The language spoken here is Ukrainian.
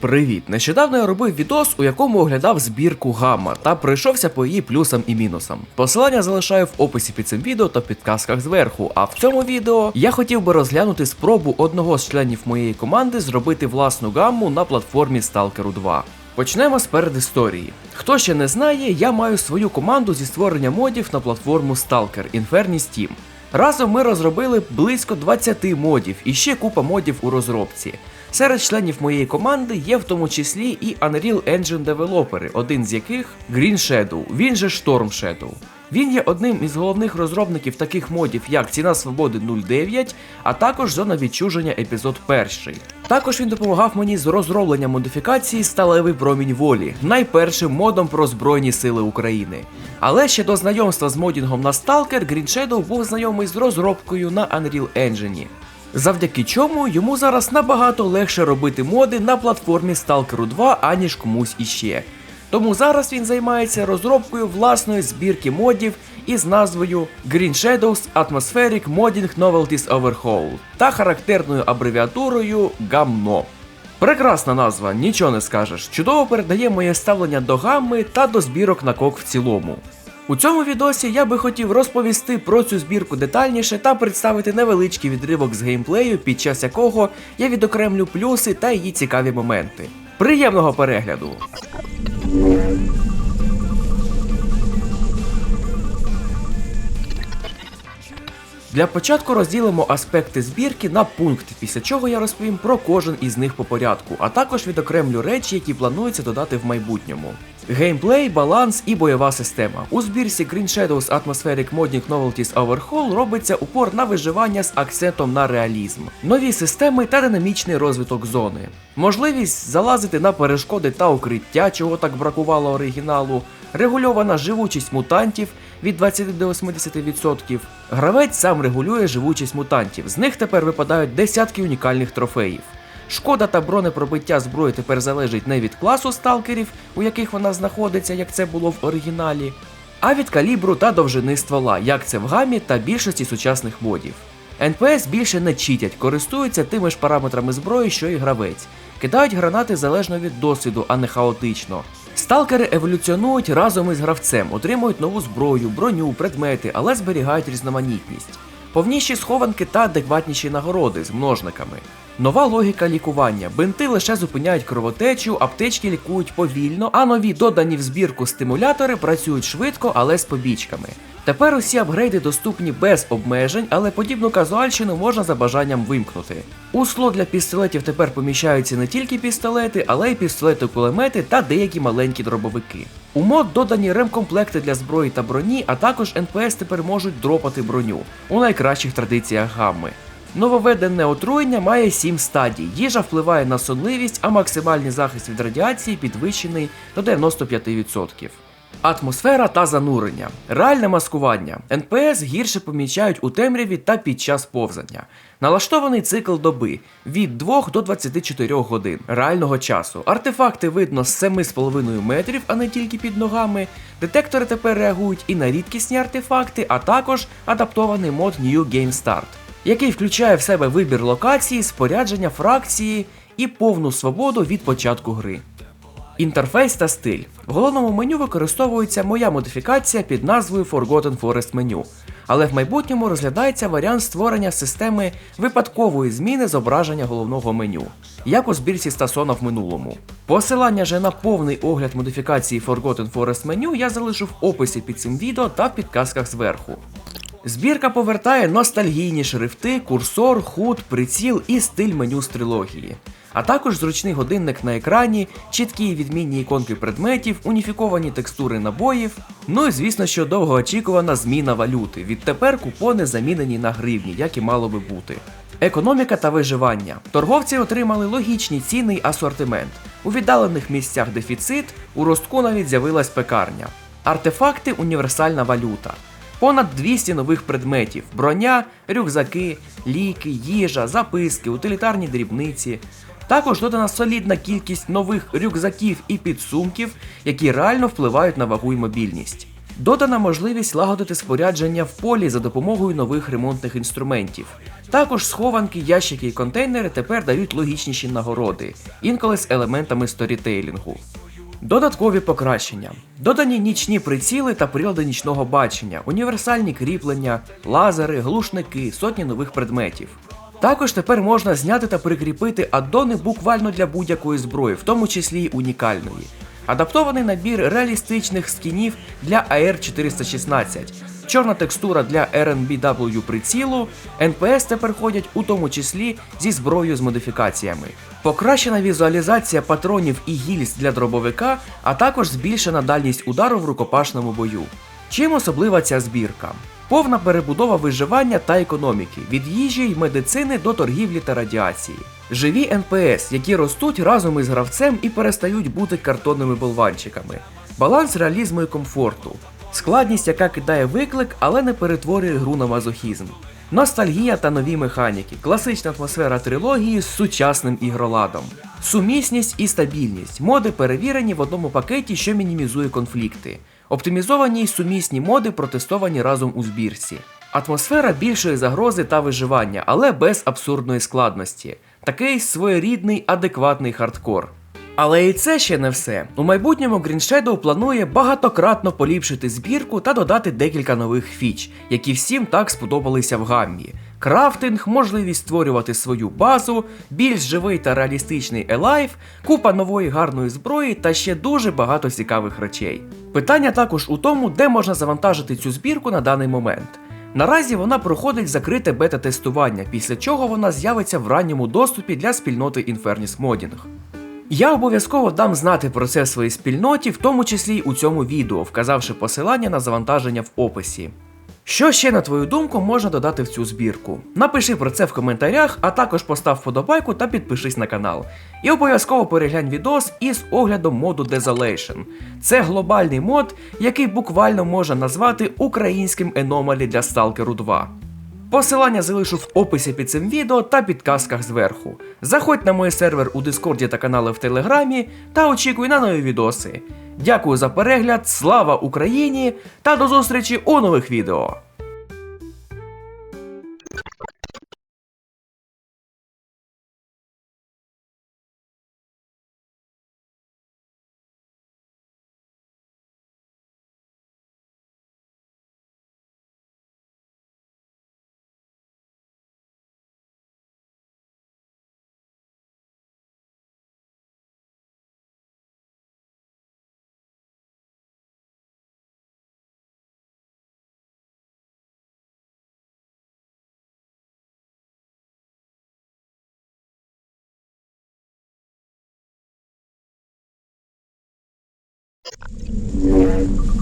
Привіт! Нещодавно я робив відос, у якому оглядав збірку гамма та пройшовся по її плюсам і мінусам. Посилання залишаю в описі під цим відео та підказках зверху. А в цьому відео я хотів би розглянути спробу одного з членів моєї команди зробити власну гамму на платформі Stalker 2. Почнемо з передісторії. Хто ще не знає, я маю свою команду зі створення модів на платформу Stalker Inferni Steam. Разом ми розробили близько 20 модів і ще купа модів у розробці. Серед членів моєї команди є в тому числі і Unreal Engine девелопери, один з яких Green Shadow, він же Storm Shadow. Він є одним із головних розробників таких модів, як Ціна Свободи 09, а також Зона відчуження епізод 1. Також він допомагав мені з розробленням модифікації Сталевий промінь волі, найпершим модом про Збройні Сили України. Але ще до знайомства з модінгом на Stalker, Green Shadow був знайомий з розробкою на Unreal Engine. Завдяки чому йому зараз набагато легше робити моди на платформі Stalker 2, аніж комусь іще. Тому зараз він займається розробкою власної збірки модів із назвою Green Shadows Atmospheric Modding Novelties Overhaul та характерною абревіатурою GAMNO. Прекрасна назва, нічого не скажеш. Чудово передає моє ставлення до гамми та до збірок на кок в цілому. У цьому відосі я би хотів розповісти про цю збірку детальніше та представити невеличкий відривок з геймплею, під час якого я відокремлю плюси та її цікаві моменти. Приємного перегляду! Для початку розділимо аспекти збірки на пункти, після чого я розповім про кожен із них по порядку, а також відокремлю речі, які планується додати в майбутньому. Геймплей, баланс і бойова система. У збірці Green Shadows Atmospheric Modding Novelties Overhaul робиться упор на виживання з акцентом на реалізм, нові системи та динамічний розвиток зони, можливість залазити на перешкоди та укриття, чого так бракувало оригіналу, регульована живучість мутантів від 20 до 80%. Гравець сам регулює живучість мутантів, з них тепер випадають десятки унікальних трофеїв. Шкода та бронепробиття зброї тепер залежить не від класу сталкерів, у яких вона знаходиться, як це було в оригіналі, а від калібру та довжини ствола, як це в гамі та більшості сучасних модів. НПС більше не читять, користуються тими ж параметрами зброї, що і гравець, кидають гранати залежно від досвіду, а не хаотично. Сталкери еволюціонують разом із гравцем, отримують нову зброю, броню, предмети, але зберігають різноманітність. Повніші схованки та адекватніші нагороди з множниками. Нова логіка лікування. Бинти лише зупиняють кровотечу, аптечки лікують повільно, а нові додані в збірку стимулятори працюють швидко, але з побічками. Тепер усі апгрейди доступні без обмежень, але подібну казуальщину можна за бажанням вимкнути. У слот для пістолетів тепер поміщаються не тільки пістолети, але й пістолети-кулемети та деякі маленькі дробовики. У мод додані ремкомплекти для зброї та броні, а також НПС тепер можуть дропати броню у найкращих традиціях гамми. Нововведене отруєння має 7 стадій. Їжа впливає на сонливість, а максимальний захист від радіації підвищений до 95%. Атмосфера та занурення. Реальне маскування. НПС гірше помічають у темряві та під час повзання. Налаштований цикл доби від 2 до 24 годин реального часу. Артефакти видно з 7,5 метрів, а не тільки під ногами. Детектори тепер реагують і на рідкісні артефакти, а також адаптований мод New Game Start, який включає в себе вибір локації, спорядження, фракції і повну свободу від початку гри. Інтерфейс та стиль. В головному меню використовується моя модифікація під назвою Forgotten Forest Menu, але в майбутньому розглядається варіант створення системи випадкової зміни зображення головного меню, як у збірці Стасона в минулому. Посилання же на повний огляд модифікації Forgotten Forest Menu я залишу в описі під цим відео та в підказках зверху. Збірка повертає ностальгійні шрифти, курсор, худ, приціл і стиль меню з трилогії. А також зручний годинник на екрані, чіткі і відмінні іконки предметів, уніфіковані текстури набоїв. Ну і звісно, що довгоочікувана зміна валюти. Відтепер купони замінені на гривні, як і мало би бути. Економіка та виживання. Торговці отримали логічні ціни й асортимент. У віддалених місцях дефіцит, у ростку навіть з'явилась пекарня. Артефакти універсальна валюта. Понад 200 нових предметів: броня, рюкзаки, ліки, їжа, записки, утилітарні дрібниці. Також додана солідна кількість нових рюкзаків і підсумків, які реально впливають на вагу і мобільність. Додана можливість лагодити спорядження в полі за допомогою нових ремонтних інструментів. Також схованки, ящики і контейнери тепер дають логічніші нагороди, інколи з елементами сторітейлінгу. Додаткові покращення. Додані нічні приціли та прилади нічного бачення, універсальні кріплення, лазери, глушники, сотні нових предметів. Також тепер можна зняти та прикріпити аддони буквально для будь-якої зброї, в тому числі й унікальної. Адаптований набір реалістичних скінів для AR416, чорна текстура для RNBW прицілу, НПС тепер ходять у тому числі зі зброєю з модифікаціями. Покращена візуалізація патронів і гільз для дробовика, а також збільшена дальність удару в рукопашному бою. Чим особлива ця збірка? Повна перебудова виживання та економіки від їжі й медицини до торгівлі та радіації. Живі НПС, які ростуть разом із гравцем і перестають бути картонними болванчиками. Баланс реалізму і комфорту. Складність, яка кидає виклик, але не перетворює гру на мазохізм. Ностальгія та нові механіки, класична атмосфера трилогії з сучасним ігроладом. Сумісність і стабільність. Моди перевірені в одному пакеті, що мінімізує конфлікти. Оптимізовані й сумісні моди протестовані разом у збірці. Атмосфера більшої загрози та виживання, але без абсурдної складності. Такий своєрідний адекватний хардкор. Але і це ще не все. У майбутньому Green Shadow планує багатократно поліпшити збірку та додати декілька нових фіч, які всім так сподобалися в гаммі. Крафтинг, можливість створювати свою базу, більш живий та реалістичний елайф, купа нової гарної зброї та ще дуже багато цікавих речей. Питання також у тому, де можна завантажити цю збірку на даний момент. Наразі вона проходить закрите бета-тестування, після чого вона з'явиться в ранньому доступі для спільноти Infernus Modding. Я обов'язково дам знати про це своїй спільноті, в тому числі й у цьому відео, вказавши посилання на завантаження в описі. Що ще, на твою думку, можна додати в цю збірку? Напиши про це в коментарях, а також постав вподобайку та підпишись на канал. І обов'язково переглянь відос із оглядом моду Desolation. Це глобальний мод, який буквально можна назвати українським еномалі для Stalker 2. Посилання залишу в описі під цим відео та підказках зверху. Заходь на мій сервер у Дискорді та канали в Телеграмі та очікуй на нові відоси. Дякую за перегляд, слава Україні та до зустрічі у нових відео! день.